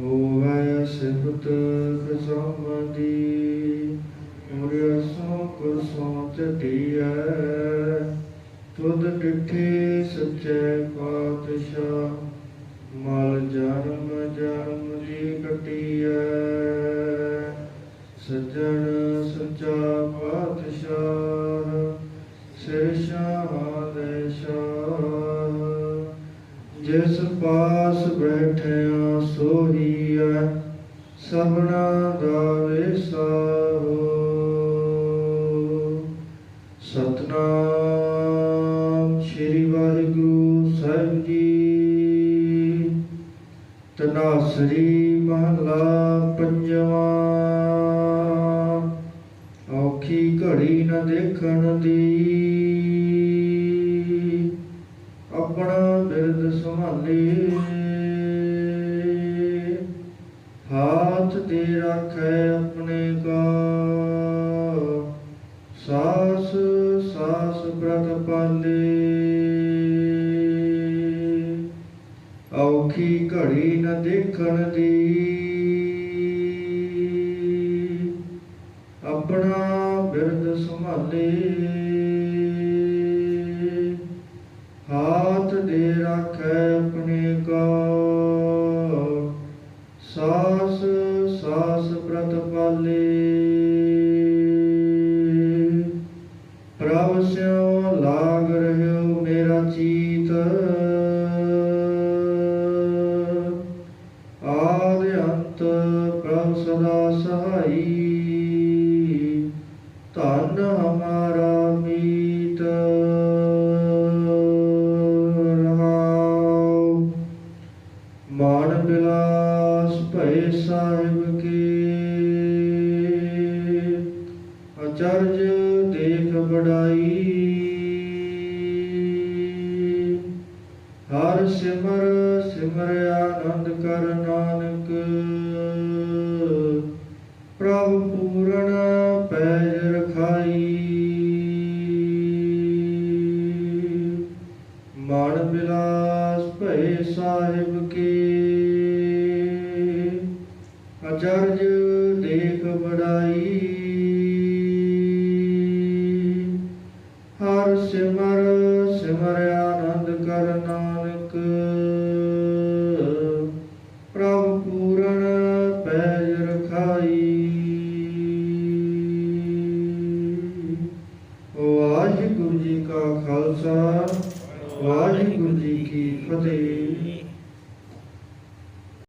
ਹੋਵੇ ਸਿਫਤ ਕਸਮ ਦੀ ਮੁਰਿ ਸੋ ਕੁਸੋ ਚਟਿਐ ਤੁਧ ਡਿਠੇ ਸੱਚੇ ਪਾਤਸ਼ਾਹ ਮਲ ਜਨਮ ਜਨਮ ਦੀ ਕਟਿਐ ਸੱਜਣ ਜਿਸ ਪਾਸ ਬੈਠਿਆ ਸੋਹੀਐ ਸਭਨਾ ਦਾ ਵਿਸਾਹੋ ਸਤਨਾਮ ਸ੍ਰੀ ਵਾਹਿਗੁਰੂ ਸਾਹਿਬ ਜੀ। ਤਨਾਸਰੀ ਮਹਲਾ ਪੰਜਵਾਂ। ਔਖੀ ਘੜੀ ਨ ਦੇਖਣ ਦੀ। ਬਿਰਦ ਸੰਭਾਲੀ। ਹਾਥ ਦੇ ਰੱਖੈ ਆਪਣੇ ਕਾ ਸਾਸ ਸਾਸ ਬ੍ਰਤ ਪਾਲੇ। ਔਖੀ ਘੜੀ ਨ ਦੇਖਣ ਦੀ। ਆਪਣਾ ਬਿਰਦ ਸੰਭਾਲੇ। ਸਦਾ ਸਹਾਈ। ਧਨ ਹਮਾਰਾ ਮੀਤ। ਰਹਾਉ। ਮਾਨ ਬਿਲਾਸ ਭੈ ਸਾਹਿਬ ਕੀ। ਅਚਰਜ ਦੇਖ ਬੜਾਈ ਹਰ ਸਿਮਰ ਸਿਮਰ ਆਨੰਦ ਕਰ ਨਾਨਕ। ਅਰਦਾਸ ਭਏ ਸਾਹਿਬ ਕੀ। ਅਚਰਜ ਦੇਖ ਬੜਾਈ ਹਰ ਸਿਮਰ ਸਿਮਰ ਆਨੰਦ ਕਰ ਨਾਨਕ। ਪ੍ਰਭ ਪੂਰਨ ਪੈਜ ਰਖਾਈ। ਵਾਹਿਗੁਰੂ ਜੀ ਕਾ ਖਾਲਸਾ। ਵਾਹਿਗੁਰੂ ਜੀ ਕੀ ਫਤਿਹ।